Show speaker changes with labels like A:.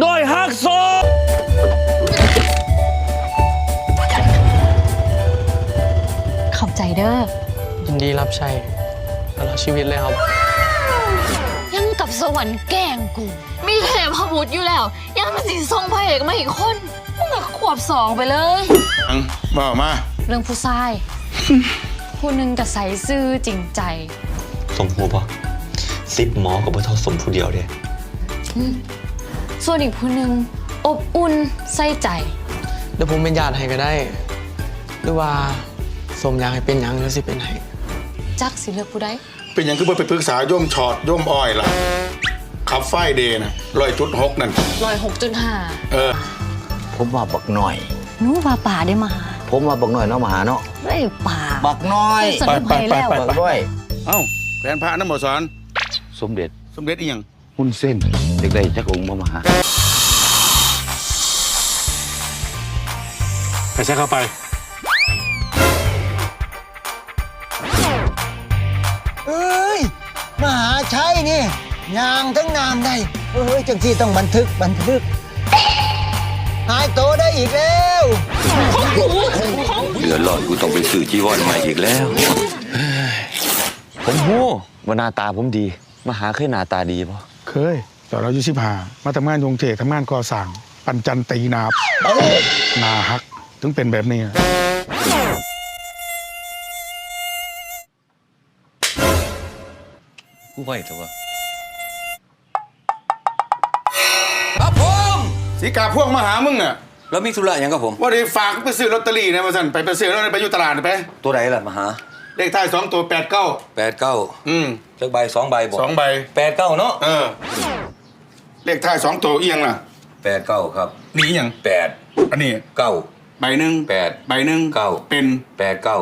A: โดยฮักโซ
B: ขอบใจเด้อ
A: ยินดีรับใช้ตลอดชีวิตเลยครับ
B: ยังกับสวรรค์แกล้งกู มีเทพบุตรอยู่แล้ว ยังมาสิทรงพระเอกมาอีกคนมึงก็ขวบสองไปเลย
C: อังบอกมา
B: เรื่องผู้ชาย ผู้หนึ่งกับใสซื่อจริงใจ
D: สมหูปะสิบหมอกับพ่อเท่าสมผู้เดียวเด้
B: ส่วนอีกผู้หนึ่งอบอุ่นใส่ใจ
A: เดี๋ยวผมเป็นญาติให้ก็ได้ หรือว่าสมอยากให้เป็นหยังเดี๋ยวสิเป็นให้
B: จักสิเลือกผู้ใด
C: เป็นหยังคือบ่ไปปรึกษาโย่มชอดโย่มอ้อยล่ะขับไฟเดย์นะร้อยจุดหกนั่น
B: ลอยหกจุดห้า
C: เออ
E: ผมว่าบักหน่อย
B: หนูว่าป่าได้มาหา
E: ผมว่าบักหน่อยเนาะมาหาเนาะ
B: เอ้ยป่า
E: บักน้อย
B: สนุกไปแล้ว
C: ไป
E: บักด้วย
C: เอ้าแขวนพระน้ำหมอสอน
E: สมเด็จ
C: สมเด็จอีหยัง
E: หุ้นเส้น เด็กได้จักองค์มามาหา
C: ไปใช้เข้าไป
F: เอ้ย มหาชัยนี่ยางทั้งนามได้ เอ้ย จังที่ต้องบันทึกบันทึก หายโตได้อีกแล้ว
D: เดือดร้อนกูต้องไปซื้อจีวรใหม่อีกแล้ว ผมหู้ว่าหน้าตาผมดีมาหาเคยหน้าตาดีปะ
C: เคย ตอนเราอายุสิบห้ามาทำงานโรงเททำงานก่อสร้าง ปันจันตีนาบนาฮัก ถึงเป็นแบบนี้
D: กูไหวแต่ว่า
G: ครับผม
C: สีกาพวกมาหามึงอะ
G: แล้วมีธุระอย่างกับผม
C: ว่าได้ฝากไปซื้อลอตเตอรี่นะมาสั่นไปไปซื้อแล้วไปอยู่ตลาดไป
G: ตัวไหนล่ะมาหา
C: เลขท้ายสองตัวแปดเก้า
G: แปดเก้า
C: อืม
G: เลือกใบสองใบบอก
C: สองใบ
G: แปดเก้าเนาะ
C: เออ เลขท้ายสองตัวเอียงล่ะ
G: แปดเก้าครับ
C: นี่อีหยัง
G: แปด
C: อันนี้
G: เก้า
C: ใบหนึ่ง
G: แปด
C: ใบหนึ่ง
G: เก้า
C: เป็น
G: แปดเก้า